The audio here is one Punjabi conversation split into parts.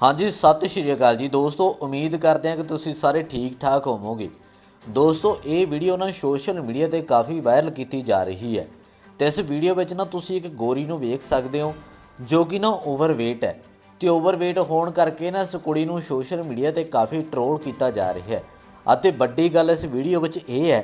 ਹਾਂਜੀ, ਸਤਿ ਸ਼੍ਰੀ ਅਕਾਲ ਜੀ। ਦੋਸਤੋ, ਉਮੀਦ ਕਰਦੇ ਹਾਂ ਕਿ ਤੁਸੀਂ ਸਾਰੇ ਠੀਕ ਠਾਕ ਹੋਵੋਗੇ। ਦੋਸਤੋ, ਇਹ ਵੀਡੀਓ ਨਾ ਸੋਸ਼ਲ ਮੀਡੀਆ ਤੇ ਕਾਫੀ ਵਾਇਰਲ ਕੀਤੀ ਜਾ ਰਹੀ ਹੈ। ਤੇ ਇਸ ਵੀਡੀਓ ਵਿੱਚ ਨਾ ਤੁਸੀਂ ਇੱਕ ਗੋਰੀ ਨੂੰ ਵੇਖ ਸਕਦੇ ਹੋ, ਜੋ ਕਿ ਨਾ ਓਵਰਵੇਟ ਹੈ। ਤੇ ਓਵਰਵੇਟ ਹੋਣ ਕਰਕੇ ਨਾ ਇਸ ਕੁੜੀ ਨੂੰ ਸੋਸ਼ਲ ਮੀਡੀਆ ਤੇ ਕਾਫੀ ਟ੍ਰੋਲ ਕੀਤਾ ਜਾ ਰਿਹਾ ਹੈ। ਅਤੇ ਵੱਡੀ ਗੱਲ ਇਸ ਵੀਡੀਓ ਵਿੱਚ ਇਹ ਹੈ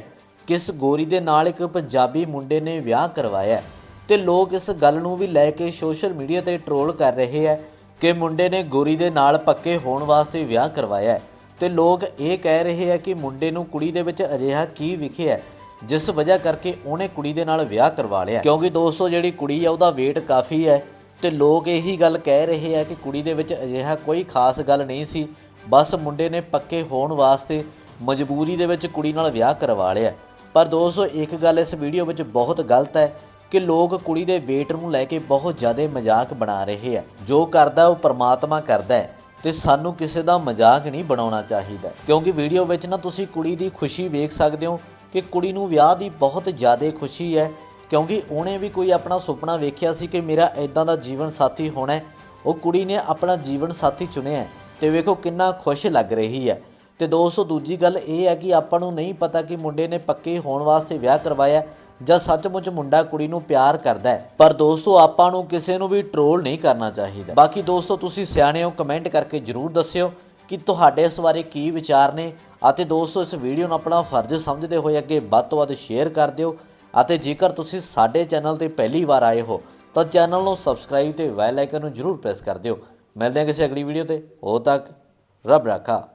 ਕਿ ਇਸ ਗੋਰੀ ਦੇ ਨਾਲ ਇੱਕ ਪੰਜਾਬੀ ਮੁੰਡੇ ਨੇ ਵਿਆਹ ਕਰਵਾਇਆ ਹੈ। ਤੇ ਲੋਕ ਇਸ ਗੱਲ ਨੂੰ ਵੀ ਲੈ ਕੇ ਸੋਸ਼ਲ ਮੀਡੀਆ ਤੇ ਟ੍ਰੋਲ ਕਰ ਰਹੇ ਹੈ ਕਿ ਮੁੰਡੇ ਨੇ ਗੋਰੀ ਦੇ ਨਾਲ ਪੱਕੇ ਹੋਣ ਵਾਸਤੇ ਵਿਆਹ ਕਰਵਾਇਆ ਹੈ ਤੇ ਲੋਕ ਇਹ ਕਹਿ ਰਹੇ ਹੈ ਕਿ ਮੁੰਡੇ ਨੂੰ ਕੁੜੀ ਦੇ ਵਿੱਚ ਅਜਿਹਾ ਕੀ ਵਿਖਿਆ ਜਿਸ ਵਜ੍ਹਾ ਕਰਕੇ ਉਹਨੇ ਕੁੜੀ ਦੇ ਨਾਲ ਵਿਆਹ ਕਰਵਾ ਲਿਆ ਕਿਉਂਕਿ ਦੋਸਤੋ, ਜਿਹੜੀ ਕੁੜੀ ਹੈ ਉਹਦਾ weight ਕਾਫੀ ਹੈ ਤੇ ਲੋਕ ਇਹੀ ਗੱਲ ਕਹਿ ਰਹੇ ਹੈ ਕਿ ਕੁੜੀ ਦੇ ਵਿੱਚ ਅਜਿਹਾ ਕੋਈ ਖਾਸ ਗੱਲ ਨਹੀਂ ਸੀ, ਬਸ ਮੁੰਡੇ ਨੇ ਪੱਕੇ ਹੋਣ ਵਾਸਤੇ ਮਜਬੂਰੀ ਦੇ ਵਿੱਚ ਕੁੜੀ ਨਾਲ ਵਿਆਹ ਕਰਵਾ ਲਿਆ ਪਰ ਦੋਸਤੋ, ਇੱਕ ਗੱਲ ਇਸ ਵੀਡੀਓ ਵਿੱਚ ਬਹੁਤ ਗਲਤ ਹੈ ਕਿ ਲੋਕ ਕੁੜੀ ਦੇ weight ਨੂੰ ਲੈ ਕੇ ਬਹੁਤ ਜ਼ਿਆਦਾ ਮਜ਼ਾਕ ਬਣਾ ਰਹੇ ਆ। ਜੋ ਕਰਦਾ ਉਹ ਪਰਮਾਤਮਾ ਕਰਦਾ ਹੈ ਤੇ ਸਾਨੂੰ ਕਿਸੇ ਦਾ ਮਜ਼ਾਕ ਨਹੀਂ ਬਣਾਉਣਾ ਚਾਹੀਦਾ। ਕਿਉਂਕਿ ਵੀਡੀਓ ਵਿੱਚ ਨਾ ਤੁਸੀਂ ਕੁੜੀ ਦੀ ਖੁਸ਼ੀ ਵੇਖ ਸਕਦੇ ਹੋ ਕਿ ਕੁੜੀ ਨੂੰ ਵਿਆਹ ਦੀ ਬਹੁਤ ਜ਼ਿਆਦਾ ਖੁਸ਼ੀ ਹੈ। ਕਿਉਂਕਿ ਉਹਨੇ ਵੀ ਕੋਈ ਆਪਣਾ ਸੁਪਨਾ ਵੇਖਿਆ ਸੀ ਕਿ ਮੇਰਾ ਇਦਾਂ ਦਾ ਜੀਵਨ ਸਾਥੀ ਹੋਣਾ ਉਹ ਕੁੜੀ ਨੇ ਆਪਣਾ ਜੀਵਨ ਸਾਥੀ ਚੁਣਿਆ ਹੈ ਤੇ ਵੇਖੋ ਕਿੰਨਾ ਖੁਸ਼ ਲੱਗ ਰਹੀ ਹੈ। ਤੇ ਦੋਸਤੋ, ਦੂਜੀ ਗੱਲ ਇਹ ਹੈ ਕਿ ਆਪਾਂ ਨੂੰ ਨਹੀਂ ਪਤਾ ਕਿ ਮੁੰਡੇ ਨੇ ਪੱਕੇ ਹੋਣ ਵਾਸਤੇ ਵਿਆਹ ਕਰਵਾਇਆ। ਜਾਂ ਸੱਚਮੁੱਚ ਮੁੰਡਾ ਕੁੜੀ ਨੂੰ ਪਿਆਰ ਕਰਦਾ ਹੈ। ਪਰ ਦੋਸਤੋ, ਆਪਾਂ ਨੂੰ ਕਿਸੇ ਨੂੰ ਵੀ ਟ੍ਰੋਲ ਨਹੀਂ ਕਰਨਾ ਚਾਹੀਦਾ। ਬਾਕੀ ਦੋਸਤੋ, ਤੁਸੀਂ ਸਿਆਣੇ ਹੋ ਕਮੈਂਟ ਕਰਕੇ ਜਰੂਰ ਦੱਸਿਓ ਕਿ ਤੁਹਾਡੇ ਇਸ ਬਾਰੇ ਕੀ ਵਿਚਾਰ ਨੇ। ਅਤੇ ਦੋਸਤੋ, ਇਸ ਵੀਡੀਓ ਨੂੰ ਆਪਣਾ ਫਰਜ਼ ਸਮਝਦੇ ਹੋਏ ਅੱਗੇ ਵੱਧ ਤੋਂ ਵੱਧ ਸ਼ੇਅਰ ਕਰ ਦਿਓ। ਅਤੇ ਜੇਕਰ ਤੁਸੀਂ ਸਾਡੇ ਚੈਨਲ ਤੇ ਪਹਿਲੀ ਵਾਰ ਆਏ ਹੋ, ਤਾਂ ਚੈਨਲ ਨੂੰ ਸਬਸਕ੍ਰਾਈਬ ਤੇ ਬੈਲ ਆਈਕਨ ਨੂੰ ਜਰੂਰ ਪ੍ਰੈਸ ਕਰ ਦਿਓ। ਮਿਲਦੇ ਹਾਂ ਕਿਸੇ ਅਗਲੀ ਵੀਡੀਓ ਤੇ। ਉਦੋਂ ਤੱਕ ਰੱਬ ਰਾਖਾ।